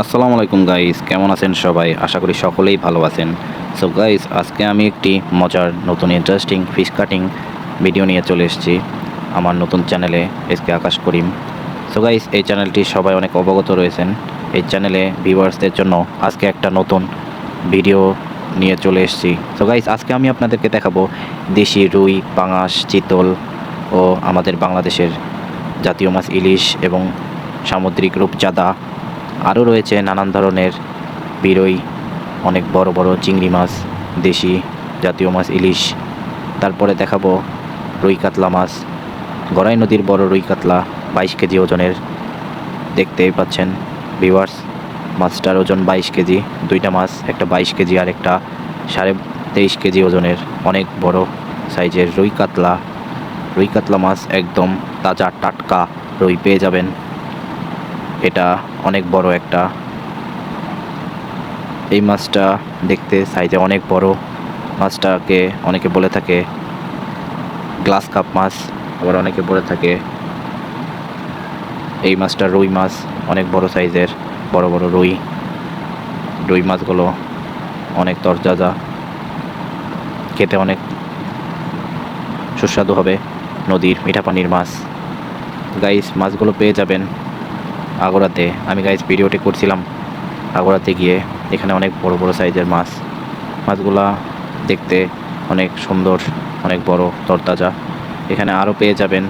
আসসালামু আলাইকুম গাইস কেমন আছেন সবাই? আশা করি সকলেই ভালো আছেন। সো গাইস আজকে আমি একটি মজার, নতুন ইন্টারেস্টিং ফিশ কাটিং ভিডিও নিয়ে চলে এসেছি আমার নতুন চ্যানেলে S K Akash Karim. So guys এই চ্যানেলটি সবাই অনেক অবগত রয়েছেন। এই চ্যানেলে ভিউয়ার্সদের জন্য আজকে একটা নতুন ভিডিও নিয়ে চলে এসেছি। সো গাইস আজকে আমি আপনাদেরকে দেখাবো দেশি রুই, পাঙাশ, চিতল ও আমাদের বাংলাদেশের জাতীয় মাছ ইলিশ এবং সামুদ্রিক রূপচাঁদা আরও রয়েছে নানান ধরনের বিরই, অনেক বড় বড় চিংড়ি মাছ, দেশি জাতীয় মাছ, ইলিশ। তারপরে দেখাবো রুই কাতলা মাছ। গড়াই নদীর বড় রুই কাতলা, বাইশ কেজি ওজনের। দেখতেই পাচ্ছেন ভিউয়ার্স মাছটার ওজন বাইশ কেজি, দুইটা মাছ, একটা বাইশ কেজি আর একটা সাড়ে তেইশ কেজি ওজনের, অনেক বড় সাইজের রুই কাতলা। রুই কাতলা মাছ একদম তাজা টাটকা রুই, পেয়ে যাবেন। এটা অনেক বড় একটা। এই মাছটা দেখতে সাইজে অনেক বড়। মাছটাকে অনেকে বলে থাকে গ্লাস কাপ মাছ, আবার অনেকে বলে থাকে এই মাছটা রুই মাছ, অনেক বড় সাইজের বড় বড় রুই। রুই মাছগুলো অনেক তরতাজা খেতে অনেক সুস্বাদু হবে নদীর, মিঠা পানির মাছ। গাইস মাছগুলো পেয়ে যাবেন। আগরাতে আমি গাইজ ভিডিওটি করছিলাম আগরাতে গিয়ে। এখানে অনেক বড় বড় সাইজের মাছ। মাছগুলা দেখতে অনেক সুন্দর, অনেক বড়, তরতাজা। এখানে আরও পেয়ে যাবেন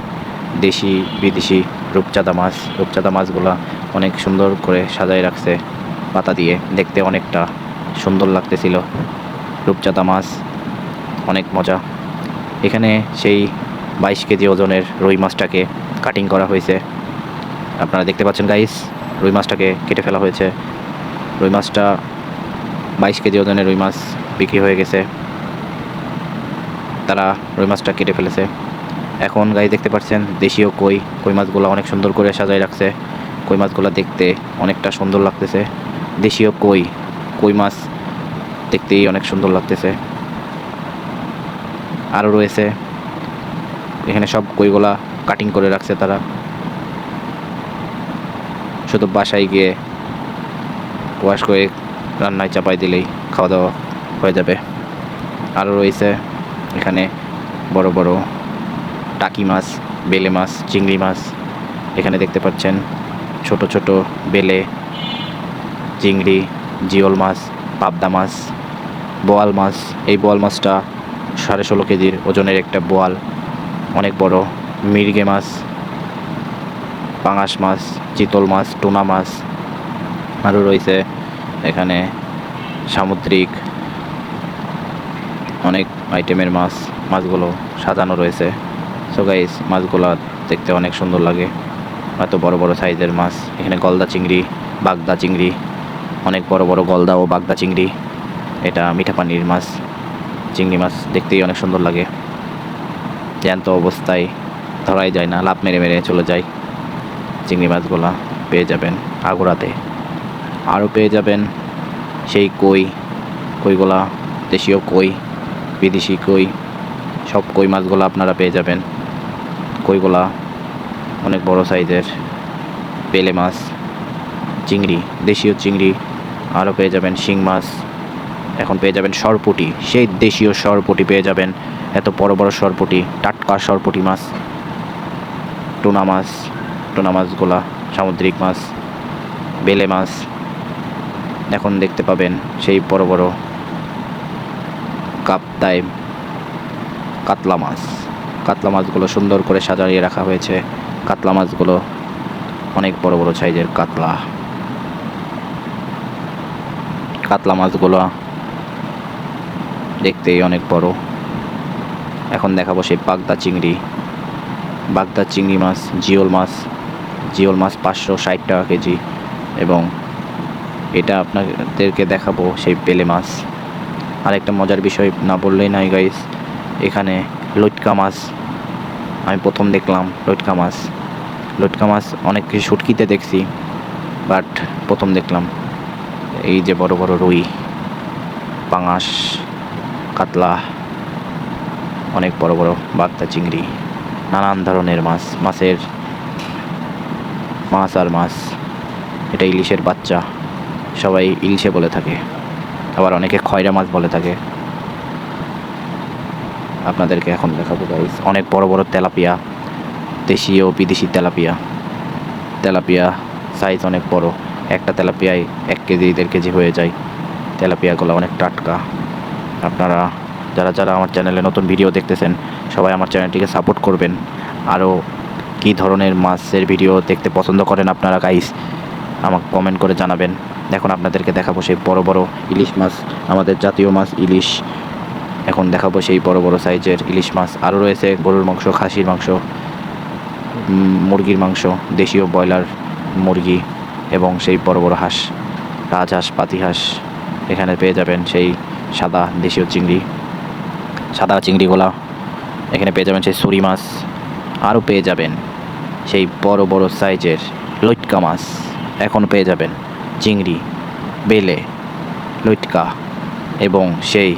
দেশি, বিদেশি রূপচাঁদা মাছ। রূপচাঁদা মাছগুলা অনেক সুন্দর করে সাজায় রাখছে পাতা দিয়ে। দেখতে অনেকটা সুন্দর লাগতেছিল। রূপচাঁদা মাছ, অনেক মজা। এখানে সেই বাইশ কেজি ওজনের রুই মাছটাকে কাটিং করা হয়েছে। আপনারা দেখতে পাচ্ছেন গাইস রুই মাছটাকে কেটে ফেলা হয়েছে। রুই মাছটা বাইশ কেজি ওজনের রুই মাছ বিক্রি হয়ে গেছে। তারা রুই মাছটা কেটে ফেলেছে। এখন গাই দেখতে পাচ্ছেন, দেশীয় কই। কই মাছগুলো অনেক সুন্দর করে সাজায় রাখছে। কই মাছগুলো দেখতে অনেকটা সুন্দর লাগতেছে। দেশীয় কই কই মাছ দেখতেই অনেক সুন্দর লাগতেছে। আরও রয়েছে। এখানে সব কইগুলা কাটিং করে রাখছে তারা। শুধু বাসায় গিয়ে ওয়াশ করে রান্নায় চাপাই দিলেই খাওয়া দাওয়া হয়ে যাবে। আরও রয়েছে এখানে বড় বড় টাকি মাছ, বেলে মাছ, চিংড়ি মাছ। এখানে দেখতে পাচ্ছেন ছোট ছোট বেলে, চিংড়ি, জিওল মাছ, পাবদা মাছ, বোয়াল মাছ। এই বোয়াল মাছটা সাড়ে ষোলো কেজির ওজনের একটা বোয়াল, অনেক বড়। মির্গে মাছ পাঙাশ মাছ, চিতল মাছ, টুনা মাছ আরও রয়েছে এখানে, সামুদ্রিক অনেক আইটেমের মাছ, মাছগুলো সাজানো রয়েছে। সো গাইস মাছগুলো দেখতে অনেক সুন্দর লাগে। এত বড় বড় সাইজের মাছ, এখানে গলদা চিংড়ি, বাগদা চিংড়ি, অনেক বড় বড় গলদা ও বাগদা চিংড়ি, এটা মিঠা পানির মাছ, চিংড়ি মাছ দেখতেই অনেক সুন্দর লাগে। জ্যান্ত অবস্থায় ধরাই যায় না লাভ মেরে মেরে চলে যায়। চিংড়ি মাছগুলো পেয়ে যাবেন আগুরাতে। আরও পেয়ে যাবেন সেই কই, কইগুলা দেশীয় কই, বিদেশি কই, সব কই মাছগুলো আপনারা পেয়ে যাবেন। কইগুলা অনেক বড় সাইজের পেলে মাছ, চিংড়ি, দেশীয় চিংড়ি, আরও পেয়ে যাবেন শিং মাছ, এখন পেয়ে যাবেন সরপুটি, সেই দেশীয় সরপুটি পেয়ে যাবেন, এত বড় বড় সরপুটি, টাটকা সরপুটি মাছ, টুনা মাছ টুনা মাছগুলা সামুদ্রিক মাছ, বেলে মাছ, এখন দেখতে পাবেন সেই বড় বড় কাপ্তায় কাতলা মাছ। কাতলা মাছগুলো সুন্দর করে সাজাইয়ে রাখা হয়েছে। কাতলা মাছগুলো অনেক বড় বড় সাইজের কাতলা। কাতলা মাছগুলো দেখতেই অনেক বড়। এখন দেখাবো সেই বাগদা চিংড়ি। বাগদা চিংড়ি মাছ, জিওল মাছ জিওল মাছ পাঁচশো ষাট টাকা কেজি এবং এটা আপনাদেরকে দেখাবো সেই পেলে মাছ। আর একটা মজার বিষয় না বললেই নাই গাইস এখানে লটকা মাছ। আমি প্রথম দেখলাম লটকা মাছ। লটকা মাছ অনেক কিছু শুটকিতে দেখছি বাট প্রথম দেখলাম এই যে বড় বড় রুই, পাঙাশ, কাতলা, অনেক বড় বড় বাগদা চিংড়ি, নানান ধরনের মাছ, মাছের মাছ আর মাছ। এটা ইলিশের বাচ্চা। সবাই ইলিশে বলে থাকে। আবার অনেকে খয়রা মাছ বলে থাকে। আপনাদেরকে এখন দেখাবো গাইস অনেক বড় বড় তেলাপিয়া। দেশি ও বিদেশি তেলাপিয়া। তেলাপিয়া সাইজ অনেক বড়। একটা তেলাপিয়ায় এক কেজি, দেড় কেজি হয়ে যায়। তেলাপিয়াগুলো অনেক টাটকা। আপনারা, যারা যারা আমার চ্যানেলে নতুন ভিডিও দেখতেছেন, সবাই আমার চ্যানেলটিকে সাপোর্ট করবেন। আরও কী ধরনের মাছের ভিডিও দেখতে পছন্দ করেন আপনারা গাইস আমাকে কমেন্ট করে জানাবেন। এখন আপনাদেরকে দেখাবো সেই বড় বড় ইলিশ মাছ, আমাদের জাতীয় মাছ ইলিশ। এখন দেখাবো সেই বড় বড় সাইজের ইলিশ মাছ। আরও রয়েছে গরুর মাংস, খাসির মাংস মুরগির মাংস, দেশীয় ব্রয়লার মুরগি এবং সেই বড় বড় হাঁস রাজহাঁস পাতিহাঁস এখানে পেয়ে যাবেন সেই সাদা দেশীয় চিংড়ি, সাদা চিংড়িগুলা। এখানে পেয়ে যাবেন সেই সুরি মাছ। আরও পেয়ে যাবেন। সেই বড় বড় সাইজের লইটকা মাছ এখন পেয়ে যাবেন। চিংড়ি, বেলে, লইটকা এবং সেই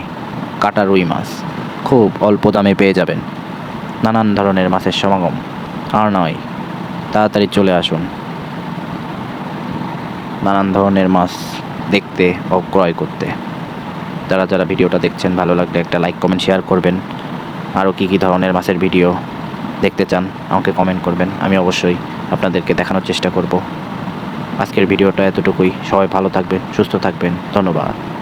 কাটা রুই মাছ খুব অল্প দামে পেয়ে যাবেন। নানান ধরনের মাছের সমাগম। আর নয়, তাড়াতাড়ি চলে আসুন। নানান ধরনের মাছ দেখতে ও ক্রয় করতে। যারা যারা ভিডিওটা দেখছেন, ভালো লাগলে একটা লাইক কমেন্ট শেয়ার করবেন। আরও কী কী ধরনের মাছের ভিডিও দেখতে চান, আমাকে কমেন্ট করবেন। আমি অবশ্যই আপনাদেরকে দেখানোর চেষ্টা করব। আজকের ভিডিওটা এতটুকুই। সবাই ভালো থাকবেন, সুস্থ থাকবেন। ধন্যবাদ।